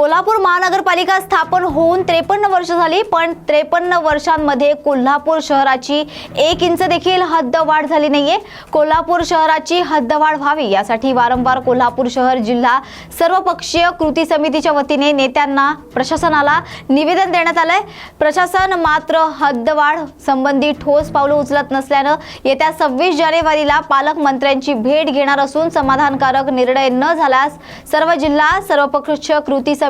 कोल्हापूर महानगरपालिका स्थापन होऊन त्रेपन्न वर्ष झाली पण त्रेपन्न वर्षांमध्ये कोल्हापूर शहराची एक इंच देखील हद्दवाढ झाली नाहीये. कोल्हापूर शहराची हद्दवाढ व्हावी यासाठी वारंवार कोल्हापूर शहर जिल्हा सर्वपक्षीय कृती समितीच्या वतीने नेत्यांना प्रशासनाला निवेदन देण्यात आलंय. प्रशासन मात्र हद्दवाढ संबंधी ठोस पावलं उचलत नसल्यानं येत्या सव्वीस जानेवारीला पालकमंत्र्यांची भेट घेणार असून समाधानकारक निर्णय न झाल्यास सर्व जिल्हा सर्वपक्षीय कृती समिती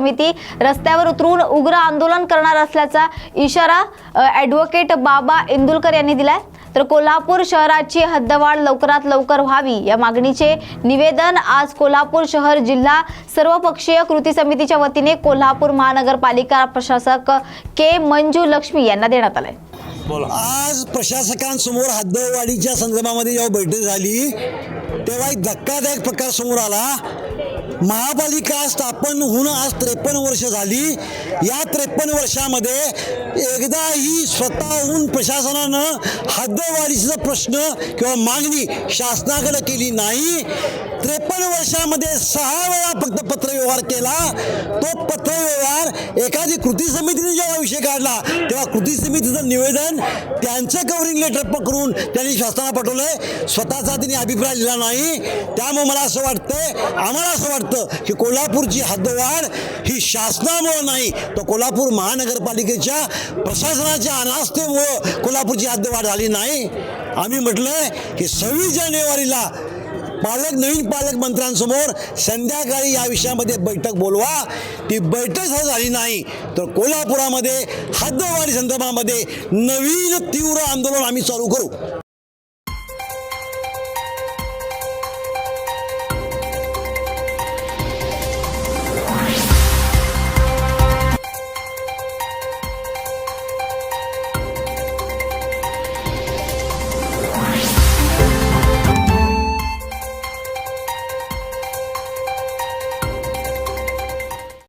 रस्त्यावर उतरून उग्र आंदोलन करणार असल्याचा इशारा ॲडव्होकेट बाबा इंदुलकर यांनी दिलाय. तर कोल्हापूर शहराची हद्दवाढ लवकरात लवकर व्हावी या मागणीचे निवेदन आज कोल्हापूर शहर जिल्हा सर्वपक्षीय कृती समितीच्या वतीने कोल्हापूर महानगरपालिका प्रशासक के मंजू लक्ष्मी यांना देण्यात आलंय. आज प्रशासकांसमोर हद्दवाढीच्या संदर्भामध्ये जेव्हा बैठक झाली तेव्हा एक धक्कादायक प्रकार समोर आला. महापालिका स्थापन होऊन आज त्रेपन्न वर्ष झाली. या त्रेपन्न वर्षामध्ये एकदाही स्वतःहून प्रशासनानं हद्दवाढीचा प्रश्न किंवा मागणी शासनाकडे केली नाही. त्रेपन्न वर्षामध्ये सहा वेळा फक्त पत्रव्यवहार केला. तो पत्रव्यवहार एखादी कृती समितीने जेव्हा विषय काढला तेव्हा कृती समितीचं निवेदन त्यांचं कव्हरिंग लेटर पकडून त्यांनी शासनाला पाठवलंय. स्वतःचा त्यांनी अभिप्राय दिला नाही. त्यामुळे मला असं वाटतंय आम्हाला असं वाटतं की कोल्हापूरची हद्दवाढ ही शासनामुळं नाही तर कोल्हापूर महानगरपालिकेच्या प्रशासनाच्या अनास्थेमुळं कोल्हापूरची हद्दवाढ झाली नाही. आम्ही म्हटलंय की सव्वीस जानेवारीला पालक नवीन पालकमंत्र्यांसमोर संध्याकाळी या विषयामध्ये बैठक बोलवा. ती बैठक जर झाली नाही तर कोल्हापुरामध्ये हद्दवाढी संदर्भामध्ये नवीन तीव्र आंदोलन आम्ही चालू करू.